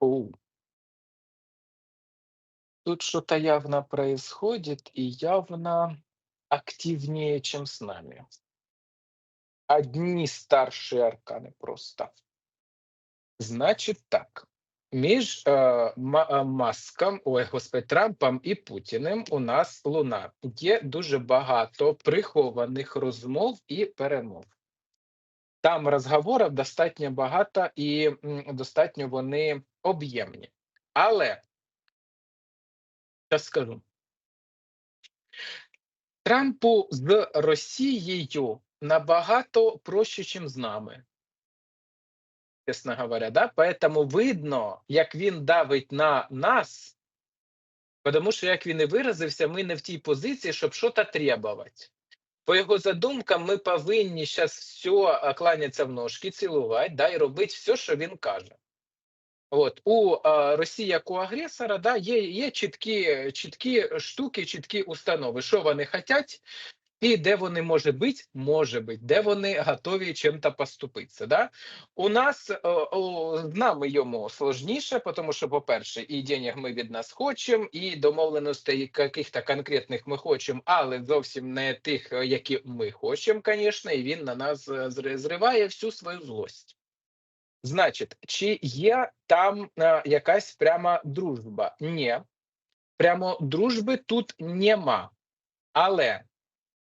Оу. Тут что-то явно происходит и явно активнее, чем с нами. Одни старшие арканы просто. Значить так. Між е, е, Маском, ой, господи, Трампом і Путіним у нас луна. Є дуже багато прихованих розмов і перемов. Там розговорів достатньо багато і достатньо вони об'ємні. Але я скажу. Трампу з Росією набагато проще, ніж з нами. Чесно говоря, да? Поэтому видно, як він давить на нас, тому що, як він і виразився, ми не в тій позиції, щоб щось требувати. По його задумкам, ми повинні зараз все кланятися в ножки, цілувати, да, і робити все, що він каже. От у а, Росії як у агресора, да, є, є чіткі, чіткі штуки, чіткі установи, що вони хочуть, і де вони може бути, може бути, де вони готові чим-то поступитися. Да? У нас е, з нами йому сложніше, тому що, по-перше, і денег ми від нас хочемо, і домовленостей яких-то конкретних ми хочемо, але зовсім не тих, е, які ми хочемо, звісно, і він на нас е, зриває всю свою злость. Значить, чи є там е, якась пряма дружба? Ні, прямо дружби тут нема. Але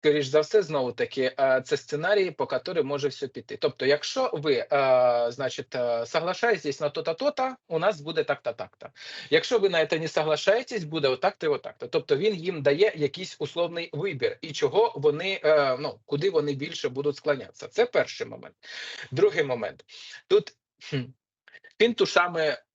Скоріш за все, знову таки, е, це сценарій, по якому може все піти. Тобто, якщо ви, е, значить, е, соглашаєтесь на то-то, то-то, у нас буде так-то, так-то. Якщо ви на це не соглашаєтесь, буде отак-то і отак-то. Тобто він їм дає якийсь условний вибір, і чого вони, ну, куди вони більше будуть склонятися. Це перший момент. Другий момент. Тут М- е,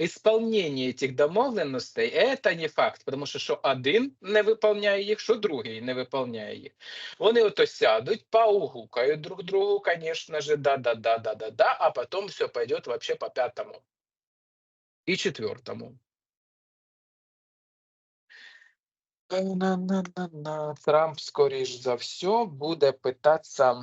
Ге, Ісполнення цих домовленостей це не факт, тому що що один не виконує їх, що другий не виконує їх. Вони ото сядуть, поугукають друг другу, звісно ж, да-да-да-да-да-да, а потім все пойде вообще по п'ятому і четвертому. Трамп, скоріш за все, буде питатися.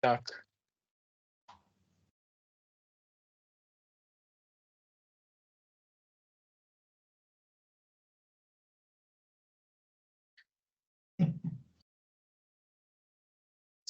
Так.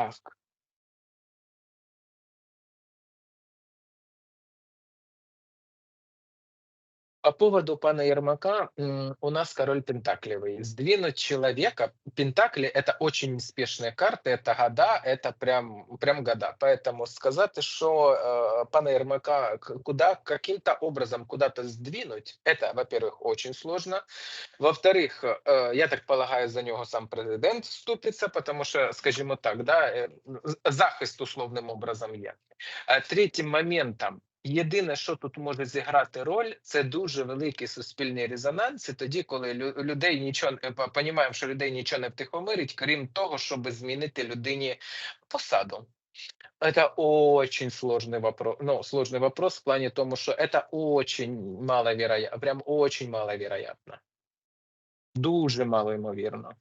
Так. По поводу пана Ермака, у нас король Пентаклевый. Сдвинуть человека, Пентакли это очень неспешные карты, это года, это прям, прям года. Поэтому сказать, что э, пана Ермака куда, каким-то образом куда-то сдвинуть, это, во-первых, очень сложно. Во-вторых, э, я так полагаю, за нього сам президент вступиться, потому что, скажімо так, да, э, захист условним образом є. Э, Третьим моментом, єдине, що тут може зіграти роль, це дуже великий суспільний резонанс. І тоді, коли лю- людей нічого не понімаємо, що людей нічого не втихомирить, крім того, щоб змінити людині посаду. Это очень сложный вопрос. Ну, сложный вопрос в плане тому, что это очень маловероятно, прям очень маловероятно. Дуже малоймовірно.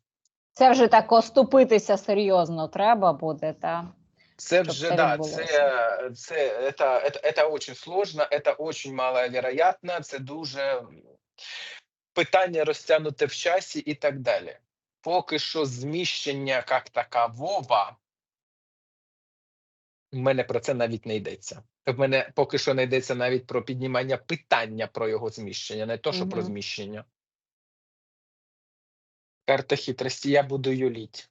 Це вже так оступитися серйозно треба буде, та Це Щоб вже це да, відбулося. це, це, это, это, это очень сложно, это очень маловероятно, це дуже питання розтягнуте в часі і так далі. Поки що зміщення як такового, в мене про це навіть не йдеться. В мене поки що не йдеться навіть про піднімання питання про його зміщення, не то, що про Мгм. зміщення. Карта хитрості, я буду юліть.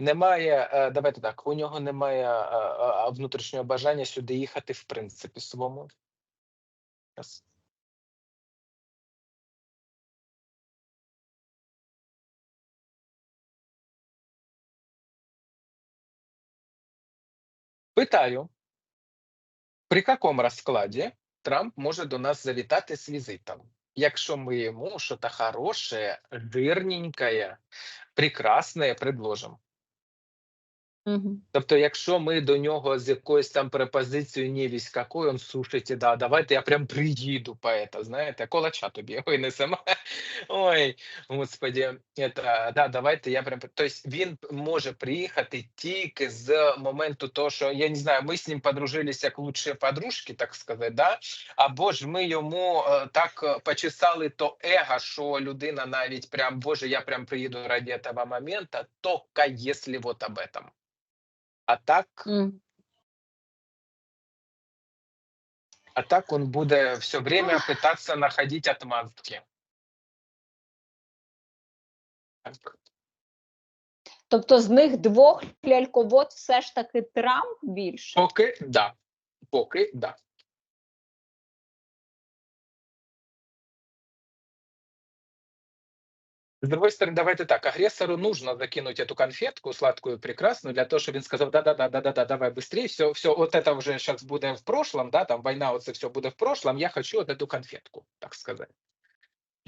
Немає, е, давайте так, у нього немає е, е, внутрішнього бажання сюди їхати, в принципі, свому. Раз. Питаю, при якому розкладі Трамп може до нас завітати з візитом, якщо ми йому щось хороше, жирненькое, прекрасне предложимо? Мгм. Тобто, якщо ми до нього з якоюсь там препозицією ні какой, он слушайте, да, давайте я прям приїду поета, знаєте, колача тобі винесемо. Ой, господі, это, да, давайте я прям. Тобто він може приїхати тільки з моменту того, що я не знаю, ми з ним подружилися як лучші подружки, так сказати, да? або ж ми йому е, так е, почесали то его, що людина навіть прям, боже, я прям приїду ради этого момента, только если вот об этом. А так, Мгм. а так он буде все время пытаться находить отмазки. Так. Тобто з них двох ляльковод все ж таки Трамп більше. Поки да. Поки да. С другой стороны, давайте так, агрессору нужно закинуть эту конфетку сладкую, прекрасную, для того, чтобы он сказал, да-да-да-да-да, давай быстрее, все, все, вот это уже сейчас будет в прошлом, да, там война, вот это все будет в прошлом, я хочу вот эту конфетку, так сказать.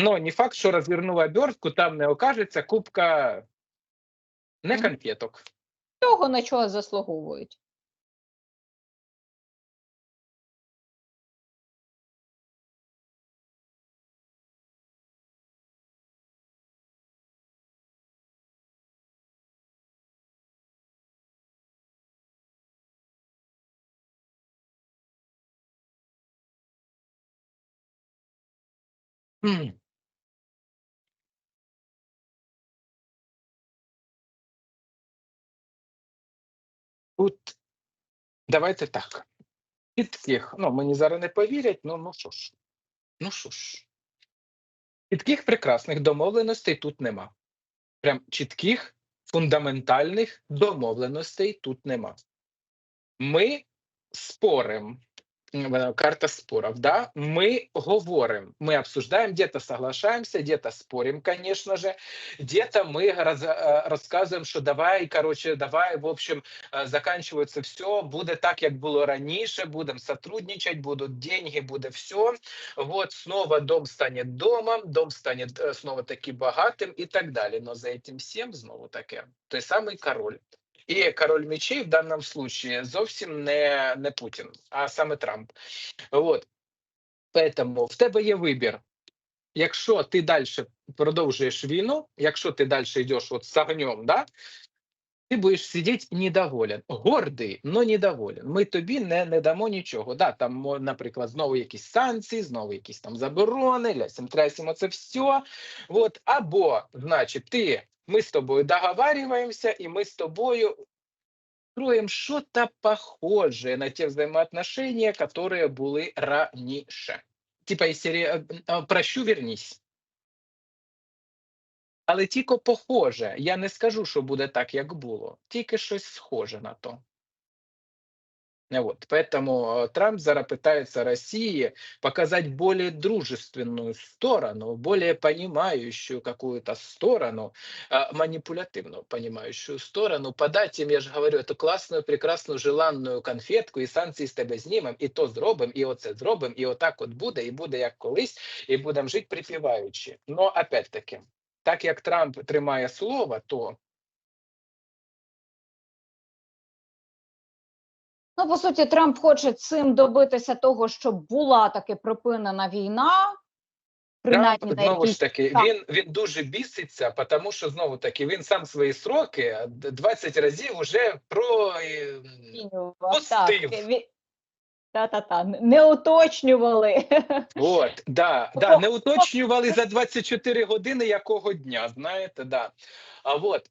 Но не факт, що розвернув обертку, там не окажеться кубка не конфеток. Того на чого заслуговують. М. Тут давайте так. Чітких, ну мені зараз не повірять, ну ну що ж. Ну що ж. Чітких прекрасних домовленостей тут нема. Прям чітких фундаментальних домовленостей тут нема. Ми спорим М, э, Карта споров, да, мы говорим, мы обсуждаем, где-то соглашаемся, где-то спорим, конечно же, где-то мы раз, э, рассказываем, що давай, короче, давай, в общем, э, заканчивается все, буде так, як було раніше, будем сотрудничать, будут деньги, буде все. Вот, снова дом станет домом, дом станет э, снова таки богатым и так далее. Но за этим всем знову таке, той самий король. І король мечей в даному случае зовсім не, не Путін, а саме Трамп. От. Поэтому в тебе є вибір. Якщо ти далі продовжуєш війну, якщо ти далі йдеш от з огнем, да, ти будеш сидіти недоволен. Гордий, але недоволен. Ми тобі не, не дамо нічого. Да, там, наприклад, знову якісь санкції, знову якісь там заборони, лясім трясимо це все. От, або, значить, ти, ми з тобою договарюємося, і ми з тобою строим что-то похожее на те взаимоотношения, которые были раньше. Типа из серии э, э, «Прощу, вернись». Але тільки похоже. Я не скажу, що буде так, як було. Тільки щось схоже на то. Вот. Поэтому э, Трамп зараз пытается России показать более дружественную сторону, более понимающую какую-то сторону, а, манипулятивную понимающую сторону, подать им, я же говорю, эту классную, прекрасную, желанную конфетку, і санкції з тебе знімем, і то зробимо, і оце зробимо, і отак от буде, і буде як колись, і будемо жити припіваючи. Но опять-таки, так як Трамп тримає слово, то Ну, по суті, Трамп хоче цим добитися того, щоб була таки припинена війна. Принаймні Трамп, знову ж таки, так. він, він дуже біситься, тому що знову таки він сам свої сроки д- 20 разів уже про е, пустив. Та-та-та, не уточнювали. От, да, да, не уточнювали за 24 години якого дня, знаєте, да. А от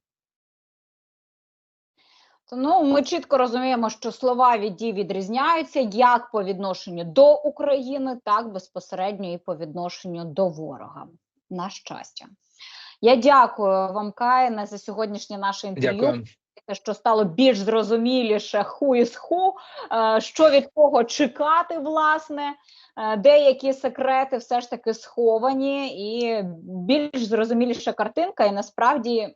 Ну, ми чітко розуміємо, що слова від дій відрізняються як по відношенню до України, так безпосередньо і по відношенню до ворога. На щастя. Я дякую вам, Каїне, за сьогоднішнє наше інтерв'ю. Дякую. Те, що стало більш зрозуміліше ху із ху, е, що від кого чекати, власне, е, деякі секрети все ж таки сховані, і більш зрозуміліша картинка. І насправді,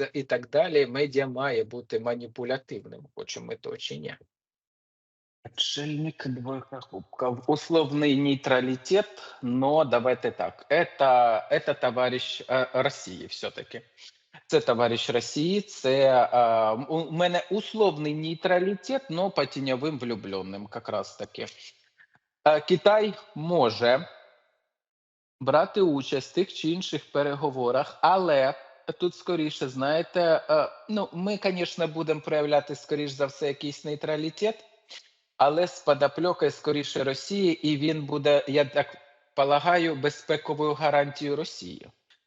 і так далі. Медіа має бути маніпулятивним, хочемо ми то чи ні. Отшельник, двойка кубков. Условный нейтралитет, но давайте так. Это, это товарищ э, Росії все-таки. Це товариш Росії, це е, у мене условний нейтралітет, но по тіньовим влюбленим, якраз таки. Е, Китай може брати участь в тих чи інших переговорах, але тут скоріше, знаєте, е, ну ми, звісно, будемо проявляти скоріш за все якийсь нейтралітет, але з подопльокою скоріше Росії, і він буде, я так полагаю, безпековою гарантією Росії.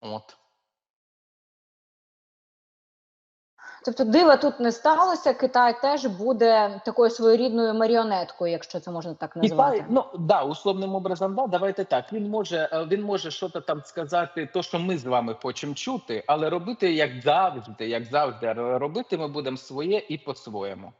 От. Тобто дива тут не сталося. Китай теж буде такою своєрідною маріонеткою, якщо це можна так назвати. Китай, ну да, условним образом, да, давайте так. Він може, е, він може щось там сказати, то що ми з вами хочемо чути, але робити як завжди, як завжди, робити ми будемо своє і по-своєму.